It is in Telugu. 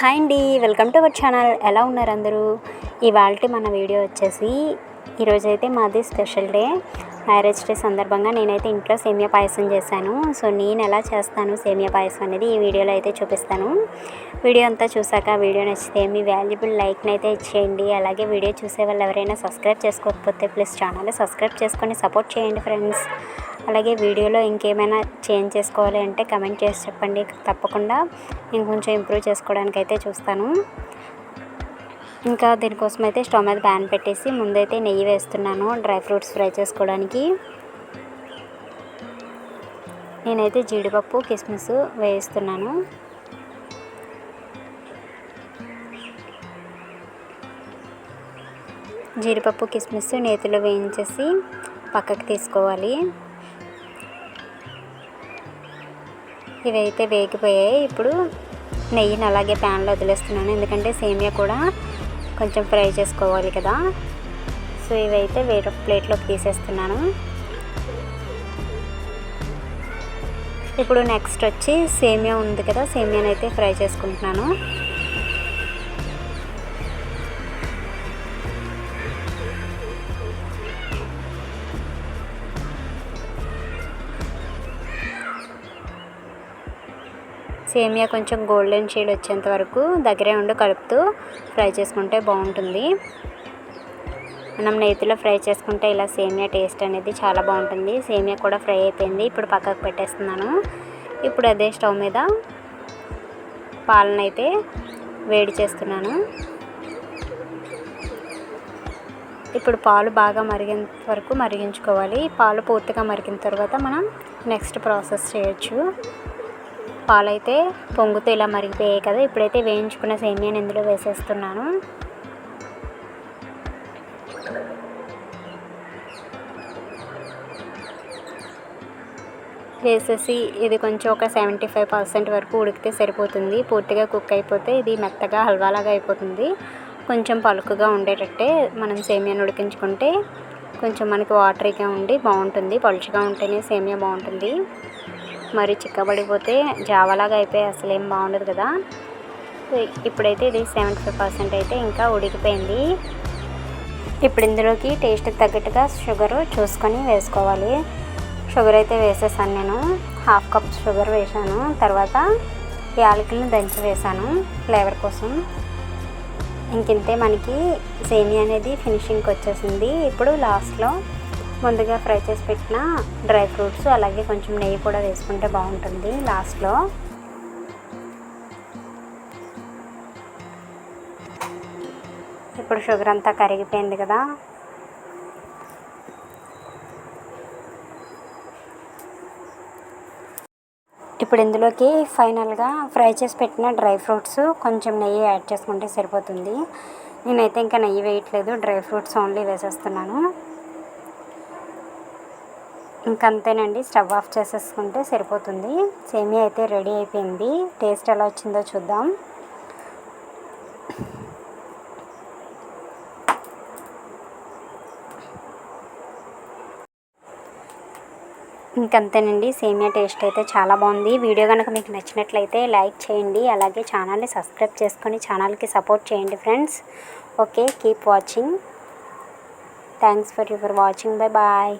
హాయ్ అండి వెల్కమ్ టు అవర్ ఛానల్. ఎలా ఉన్నారు అందరూ? ఇవాళ మన వీడియో వచ్చేసి ఈరోజైతే మాది స్పెషల్ డే. మ్యారేజ్ డే సందర్భంగా నేనైతే ఇంట్లో సేమియా పాయసం చేశాను. సో నేను ఎలా చేస్తాను సేమియా పాయసం అనేది ఈ వీడియోలో అయితే చూపిస్తాను. వీడియో అంతా చూసాక వీడియో నచ్చితే మీ వాల్యుబుల్ లైక్ని అయితే ఇచ్చేయండి. అలాగే వీడియో చూసే వాళ్ళు ఎవరైనా సబ్స్క్రైబ్ చేసుకోకపోతే ప్లీజ్ ఛానల్ సబ్స్క్రైబ్ చేసుకొని సపోర్ట్ చేయండి ఫ్రెండ్స్. అలాగే వీడియోలో ఇంకేమైనా చేంజ్ చేసుకోవాలి అంటే కమెంట్ చేసి చెప్పండి. తప్పకుండా నేను కొంచెం ఇంప్రూవ్ చేసుకోవడానికి అయితే చూస్తాను. ఇంకా దీనికోసం అయితే స్టవ్ మీద ప్యాన్ పెట్టేసి ముందైతే నెయ్యి వేస్తున్నాను డ్రై ఫ్రూట్స్ ఫ్రై చేసుకోవడానికి. నేనైతే జీడిపప్పు కిస్మిస్ వేయిస్తున్నాను. జీడిపప్పు కిస్మిస్ నేతిలో వేయించేసి పక్కకి తీసుకోవాలి. ఇవైతే వేగిపోయాయి. ఇప్పుడు నెయ్యిని అలాగే ప్యాన్లో వదిలేస్తున్నాను ఎందుకంటే సేమియా కూడా కొంచెం ఫ్రై చేసుకోవాలి కదా. సో ఇవైతే వేరొక ప్లేట్లోకి తీసేస్తున్నాను. ఇప్పుడు నెక్స్ట్ వచ్చి సేమియా ఉంది కదా సేమియాని అయితే ఫ్రై చేసుకుంటున్నాను. సేమియా కొంచెం గోల్డెన్ షేడ్ వచ్చేంత వరకు దగ్గరే ఉండి కలుపుతూ ఫ్రై చేసుకుంటే బాగుంటుంది. మనం నేతిలో ఫ్రై చేసుకుంటే ఇలా సేమియా టేస్ట్ అనేది చాలా బాగుంటుంది. సేమియా కూడా ఫ్రై అయిపోయింది. ఇప్పుడు పక్కకు పెట్టేస్తున్నాను. ఇప్పుడు అదే స్టవ్ మీద పాలను అయితే వేడి చేస్తున్నాను. ఇప్పుడు పాలు బాగా మరిగేంత వరకు మరిగించుకోవాలి. పాలు పూర్తిగా మరిగిన తర్వాత మనం నెక్స్ట్ ప్రాసెస్ చేయొచ్చు. పాలైతే పొంగుతూ ఇలా మరిగిపోయాయి కదా. ఇప్పుడైతే వేయించుకున్న సేమియాని ఇందులో వేసేస్తున్నాను. వేసేసి ఇది కొంచెం ఒక సెవెంటీ ఫైవ్ పర్సెంట్ వరకు ఉడికితే సరిపోతుంది. పూర్తిగా కుక్ అయిపోతే ఇది మెత్తగా హల్వాలాగా అయిపోతుంది. కొంచెం పలుకుగా ఉండేటట్టే మనం సేమియాని ఉడికించుకుంటే కొంచెం మనకి వాటరీగా ఉండి బాగుంటుంది. పలుచుగా ఉంటేనే సేమియా బాగుంటుంది. మరి చిక్కబడిపోతే జావలాగా అయిపోయి అసలు ఏం బాగుండదు కదా. ఇప్పుడైతే ఇది సెవెంటీ ఫైవ్ పర్సెంట్ అయితే ఇంకా ఉడికిపోయింది. ఇప్పుడు ఇందులోకి టేస్ట్కి తగ్గట్టుగా షుగర్ చూసుకొని వేసుకోవాలి. షుగర్ అయితే వేసేసాను నేను. హాఫ్ కప్ షుగర్ వేసాను తర్వాత యాలకులను దంచి వేసాను ఫ్లేవర్ కోసం. ఇంకింతే మనకి సేమియా అనేది ఫినిషింగ్కి వచ్చేసింది. ఇప్పుడు లాస్ట్లో ముందుగా ఫ్రై చేసి పెట్టిన డ్రై ఫ్రూట్స్ అలాగే కొంచెం నెయ్యి కూడా వేసుకుంటే బాగుంటుంది లాస్ట్లో. ఇప్పుడు షుగర్ అంతా కరిగిపోయింది కదా. ఇప్పుడు ఇందులోకి ఫైనల్గా ఫ్రై చేసి పెట్టిన డ్రై ఫ్రూట్స్ కొంచెం నెయ్యి యాడ్ చేసుకుంటే సరిపోతుంది. నేనైతే ఇంకా నెయ్యి వేయట్లేదు డ్రై ఫ్రూట్స్ ఓన్లీ వేసేస్తున్నాను. ఇంకంతేనండి స్టవ్ ఆఫ్ చేసేసుకుంటే సరిపోతుంది. సేమియా అయితే రెడీ అయిపోయింది. టేస్ట్ ఎలా వచ్చిందో చూద్దాం. ఇంకంతేనండి సేమియా టేస్ట్ అయితే చాలా బాగుంది. వీడియో కనుక మీకు నచ్చినట్లయితే లైక్ చేయండి. అలాగే ఛానల్ని సబ్స్క్రైబ్ చేసుకొని ఛానల్కి సపోర్ట్ చేయండి friends. Okay keep watching. Thanks for your watching. Bye bye.